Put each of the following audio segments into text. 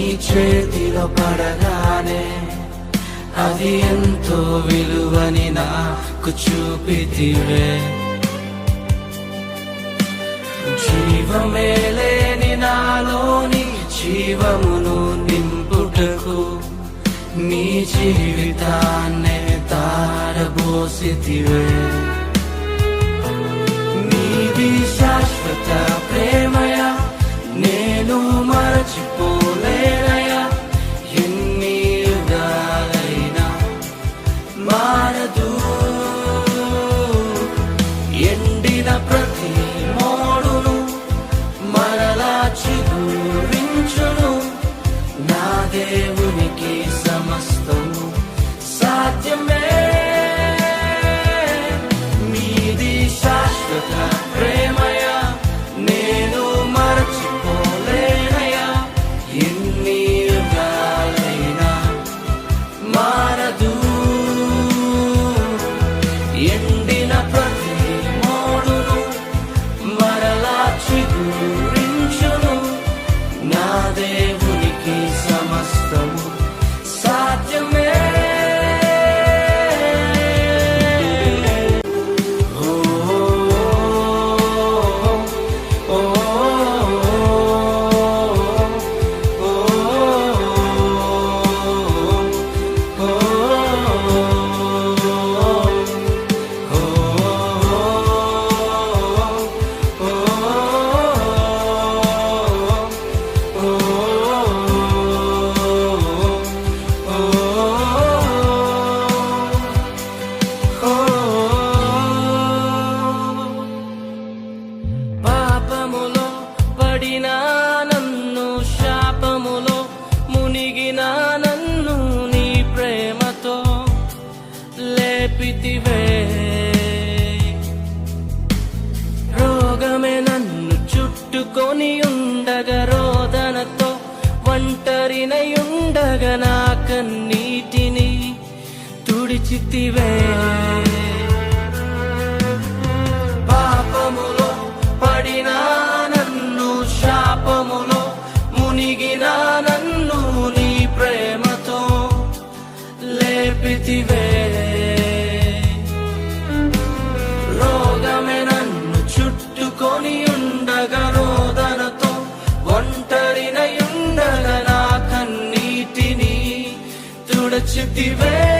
నీ చేతిలో పడగానే అది ఎంతో విలువని నాకు చూపితివే. జీవమే లేని నాలోని జీవమును నింపుటకు నీ జీవితాన్నే తారబోసితివే. నీది శాశ్వత నా చుట్టుకొని ఉండగా రోదనతో ఒంటరినయుండగా నా కన్నీటిని తుడిచితివే. పాపములో పడినా నన్ను శాపములో మునిగినా నన్ను నీ ప్రేమతో లేపితివే. తుడచితివే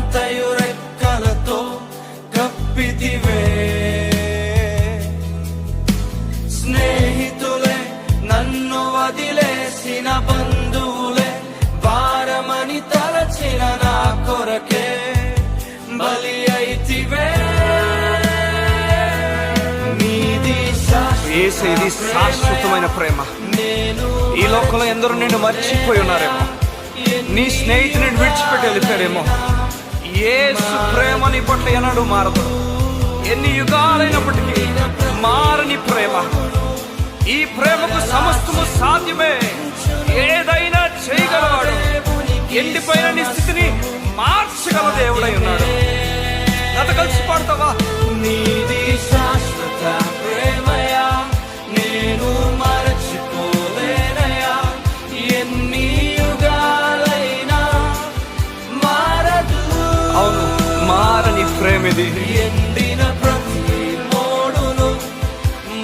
రెక్కలతో కప్పితివే. స్నేహితులే నన్ను వదిలేసిన బంధువులే భారమని తలచిన నా కొరకే బలి ఏసు ఇది శాశ్వతమైన ప్రేమ. ఈ లోకంలో ఎందరో నిన్ను మర్చిపోయి ఉన్నారేమో. నీ స్నేహితుని విడిచిపెట్టి వెళ్ళిపోయారేమో. ఏసు ప్రేమ నీ పట్ల ఎన్నడూ మారదు. ఎన్ని యుగాలైనప్పటికీ మారని ప్రేమ. ఈ ప్రేమకు సమస్తము సాధ్యమే. ఏదైనా చేయగలవాడు ఎండిపోయిన నీ స్థితిని మార్చగల దేవుడై ఉన్నాడు. గత కలిసి పాడతావా? ఇది ప్రతి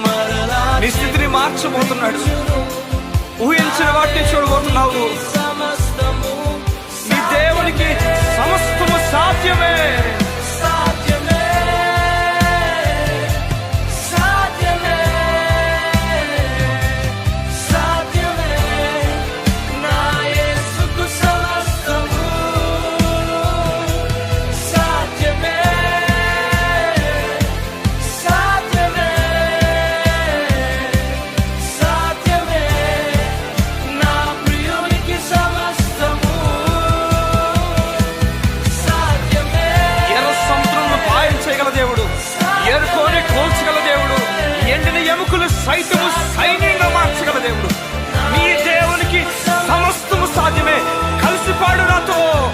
మరలా నీ స్థితిని మార్చబోతున్నాడు. ఊహించిన వాటిని చూడబోతున్నావు. ఏరుకోని కోల్చగల దేవుడు. ఎండిన ఎముకలు సైతము సైన్యంగా మార్చగల దేవుడు. నీ దేవునికి సమస్తము సాధ్యమే. కలిసి పాడు నాతో.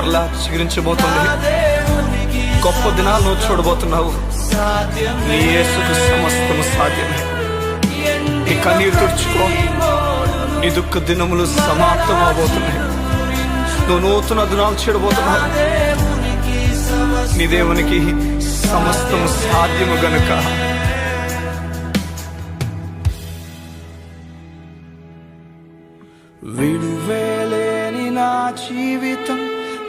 మరలా చిగురించబోతుంది. గొప్ప దినాలు నువ్వు చూడబోతున్నావు. నీ యేసుకు సమస్తము సాధ్యమే. నీ కన్నీరు తుడుచుకో. నీ దుఃఖ దినములు సమాప్తం అవబోతున్నాయి నువ్వు నూతన దినాలు చూడబోతున్నావు. నీ దేవునికి సమస్తము సాధ్యము గనుక. విడువేలేని నా జీవితం